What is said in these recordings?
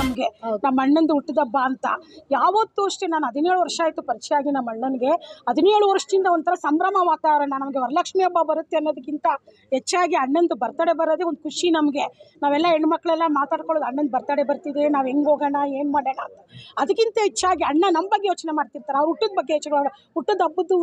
ನಮಗೆ. ನಮ್ಮ ಅಣ್ಣಂದು ಹುಟ್ಟಿದಬ್ಬ ಅಂತ. ಯಾವತ್ತೂ ಅಷ್ಟೇ ನಾನು ಹದಿನೇಳು ವರ್ಷ ಆಯಿತು ಪರಿಚಯ ಆಗಿ ನಮ್ಮ ಅಣ್ಣನಿಗೆ. ಹದಿನೇಳು ವರ್ಷದಿಂದ ಒಂಥರ ಸಂಭ್ರಮ ವಾತಾವರಣ ನಮಗೆ ವರಲಕ್ಷ್ಮಿ ಹಬ್ಬ ಬರುತ್ತೆ ಅನ್ನೋದಕ್ಕಿಂತ ಹೆಚ್ಚಾಗಿ ಅಣ್ಣಂದು ಬರ್ತಡೇ ಬರೋದೇ ಒಂದು ಖುಷಿ ನಮಗೆ. ನಾವೆಲ್ಲ ಹೆಣ್ಮಕ್ಳೆಲ್ಲ ಮಾತಾಡ್ಕೊಳ್ಳೋದು ಅಣ್ಣನ ಬರ್ತಡೇ ಬರ್ತಿದೆ ನಾವು ಹೆಂಗೆ ಹೋಗೋಣ ಏನು ಮಾಡೋಣ? ಅಂತ. ಅದಕ್ಕಿಂತ ಹೆಚ್ಚಾಗಿ ಅಣ್ಣ ನಮ್ಮ ಬಗ್ಗೆ ಯೋಚನೆ ಮಾಡ್ತಿರ್ತಾರೆ. ಅವ್ರು ಹುಟ್ಟದ ಬಗ್ಗೆ ಯೋಚನೆ ಮಾಡೋಣ ಹುಟ್ಟದ ಹಬ್ಬದ್ದು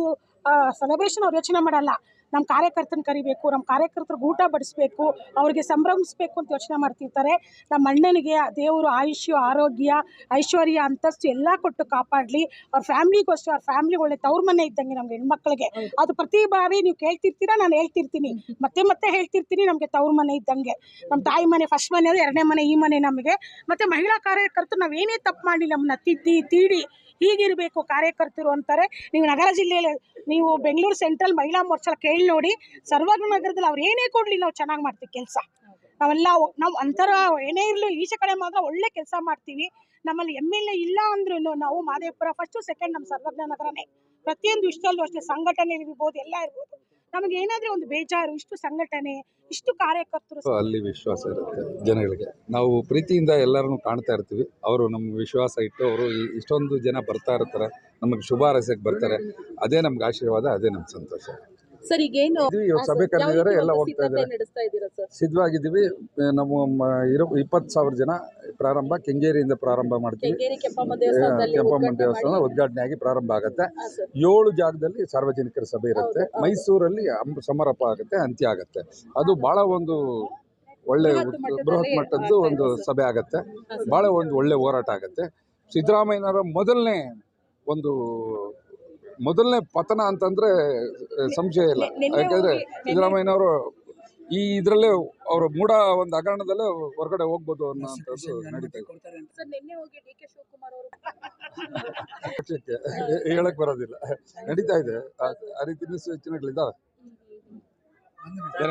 ಸೆಲೆಬ್ರೇಷನ್ ಅವ್ರು ಯೋಚನೆ ಮಾಡಲ್ಲ. ನಮ್ಮ ಕಾರ್ಯಕರ್ತನ ಕರಿಬೇಕು ನಮ್ಮ ಕಾರ್ಯಕರ್ತರಿಗೆ ಊಟ ಬಡಿಸ್ಬೇಕು ಅವ್ರಿಗೆ ಸಂಭ್ರಮಿಸ್ಬೇಕು ಅಂತ ಯೋಚನೆ ಮಾಡ್ತಿರ್ತಾರೆ. ನಮ್ಮ ಅಣ್ಣನಿಗೆ ದೇವರು ಆಯುಷ್ಯ ಆರೋಗ್ಯ ಐಶ್ವರ್ಯ ಅಂತಸ್ತು ಎಲ್ಲ ಕೊಟ್ಟು ಕಾಪಾಡಲಿ. ಅವ್ರ ಫ್ಯಾಮ್ಲಿಗೂ ಅಷ್ಟೇ ಅವ್ರ ಫ್ಯಾಮಿಲಿ ಒಳ್ಳೆ ತವ್ರ ಮನೆ ಇದ್ದಂಗೆ ನಮ್ಗೆ ಹೆಣ್ಮಕ್ಳಿಗೆ. ಅದು ಪ್ರತಿ ಬಾರಿ ನೀವು ಕೇಳ್ತಿರ್ತೀರಾ ನಾನು ಹೇಳ್ತಿರ್ತೀನಿ. ಮತ್ತೆ ಮತ್ತೆ ಹೇಳ್ತಿರ್ತೀನಿ ನಮಗೆ ತವ್ರ ಮನೆ ಇದ್ದಂಗೆ. ನಮ್ಮ ತಾಯಿ ಮನೆ ಫಸ್ಟ್ ಮನೆ ಅದು ಎರಡನೇ ಮನೆ ಈ ಮನೆ ನಮಗೆ. ಮತ್ತೆ ಮಹಿಳಾ ಕಾರ್ಯಕರ್ತರು ನಾವೇನೇ ತಪ್ಪು ಮಾಡಿ ನಮ್ಮನ್ನ ತಿದ್ದಿ ತೀಡಿ. ಹೀಗಿರಬೇಕು, ಕಾರ್ಯಕರ್ತರು ಅಂತಾರೆ. ನೀವು ನಗರ ಜಿಲ್ಲೆಯಲ್ಲಿ, ನೀವು ಬೆಂಗಳೂರು ಸೆಂಟ್ರಲ್ ಮಹಿಳಾ ಮೋರ್ಚಾ ಕೇಳಿ ನೋಡಿ ಸರ್ವಜ್ಞ ನಗರದಲ್ಲಿ ಅವ್ರು ಏನೇ ಕೊಡಲಿ ನಾವು ಚೆನ್ನಾಗಿ ಮಾಡ್ತೀವಿ ಕೆಲಸ. ನಾವೆಲ್ಲ ನಾವು ಅಂತರ ಏನೇ ಇರಲಿ, ಈಚೆ ಕಡೆ ಮಾತ್ರ ಒಳ್ಳೆ ಕೆಲಸ ಮಾಡ್ತೀವಿ. ನಮ್ಮಲ್ಲಿ ಎಂ ಎಲ್ ಎ ಇಲ್ಲ ಅಂದ್ರೂ ನಾವು ಮಾದೇಪುರ ಫಸ್ಟು ಸೆಕೆಂಡ್ ನಮ್ಮ ಸರ್ವಜ್ಞ ನಗರನೇ. ಪ್ರತಿಯೊಂದು ಇಷ್ಟಲ್ಲೂ ಅಷ್ಟೇ ಸಂಘಟನೆ ಇರ್ಬೋದು, ಎಲ್ಲ ಇರ್ಬೋದು. ನಮಗೆ ಏನಾದ್ರೂ ಒಂದು ಬೇಜಾರು ಇಷ್ಟು ಸಂಘಟನೆ ಇಷ್ಟು ಕಾರ್ಯಕರ್ತರು ಅಲ್ಲಿ ವಿಶ್ವಾಸ ಇರುತ್ತೆ ಜನಗಳಿಗೆ. ನಾವು ಪ್ರೀತಿಯಿಂದ ಎಲ್ಲರನ್ನು ಕಾಣ್ತಾ ಇರ್ತೀವಿ. ಅವರು ನಮ್ಮ ವಿಶ್ವಾಸ ಇಟ್ಟು ಅವರು ಈ- ಇಷ್ಟೊಂದು ಜನ ಬರ್ತಾ ಇರ್ತಾರೆ. ನಮಗೆ ಶುಭ ಹಾರೈಸಕ್ಕೆ ಬರ್ತಾರೆ. ಅದೇ ನಮ್ಗೆ ಆಶೀರ್ವಾದ ಅದೇ ನಮ್ಗೆ ಸಂತೋಷ. ಸರ್ ಈಗೇನು ಸಭೆ ಕರೆದಿದ್ದಾರೆ ಎಲ್ಲ ಹೋಗ್ತಾ ಇದ್ದಾರೆ ಸರ್? ಸಿದ್ಧವಾಗಿದ್ದೀವಿ. ನಮ್ಮ ಮ- ಇರೋ ಇಪ್ಪತ್ತು ಸಾವಿರ ಜನ ಪ್ರಾರಂಭ ಕೆಂಗೇರಿಯಿಂದ ಪ್ರಾರಂಭ ಮಾಡ್ತೀವಿ. ಕೆಂಪಮ್ಮ ದೇವಸ್ಥಾನ ಮಾಡಿ- ಉದ್ಘಾಟನೆ ಆಗಿ ಪ್ರಾರಂಭ ಆಗುತ್ತೆ. ಏಳು ಜಾಗದಲ್ಲಿ ಸಾರ್ವಜನಿಕರ ಸಭೆ ಇರುತ್ತೆ. ಮೈಸೂರಲ್ಲಿ ಸಮಾರಂಭ ಸಮಾರೋಪ ಆಗುತ್ತೆ ಅಂತ್ಯ ಆಗುತ್ತೆ. ಅದು ಬಹಳ ಒಂದು ಒಳ್ಳೆ ಬೃಹತ್ ಮಟ್ಟದ್ದು ಒಂದು ಸಭೆ ಆಗುತ್ತೆ. ಬಹಳ ಒಂದು ಒಳ್ಳೆ ಹೋರಾಟ ಆಗುತ್ತೆ. ಸಿದ್ದರಾಮಯ್ಯನವರ ಮೊದಲನೇ ಒಂದು ಮೊದಲನೇ ಪತನ ಅಂತಂದ್ರೆ ಸಂಶಯ ಇಲ್ಲ. ಯಾಕಂದ್ರೆ ಸಿದ್ದರಾಮಯ್ಯನವರು ಈ ಇದರಲ್ಲೇ ಅವರ ಮೂಡ ಒಂದು ಹಗರಣದಲ್ಲೇ ಹೊರಗಡೆ ಹೋಗ್ಬೋದು ಅನ್ನೋಂಥದ್ದು ನಡೀತಾ ಇದೆ. ಸರ್ ನಿನ್ನೆ ಹೋಗಿ ಡಿ ಕೆ ಶಿವಕುಮಾರ್ ಅವರು. ಪಕ್ಷಕ್ಕೆ ಹೇಳಕ್ ಬರೋದಿಲ್ಲ. ನಡೀತಾ ಇದೆ. ಆ- ಆ ರೀತಿ ಸೂಚನೆಗಳಿದ್ದಾವೆ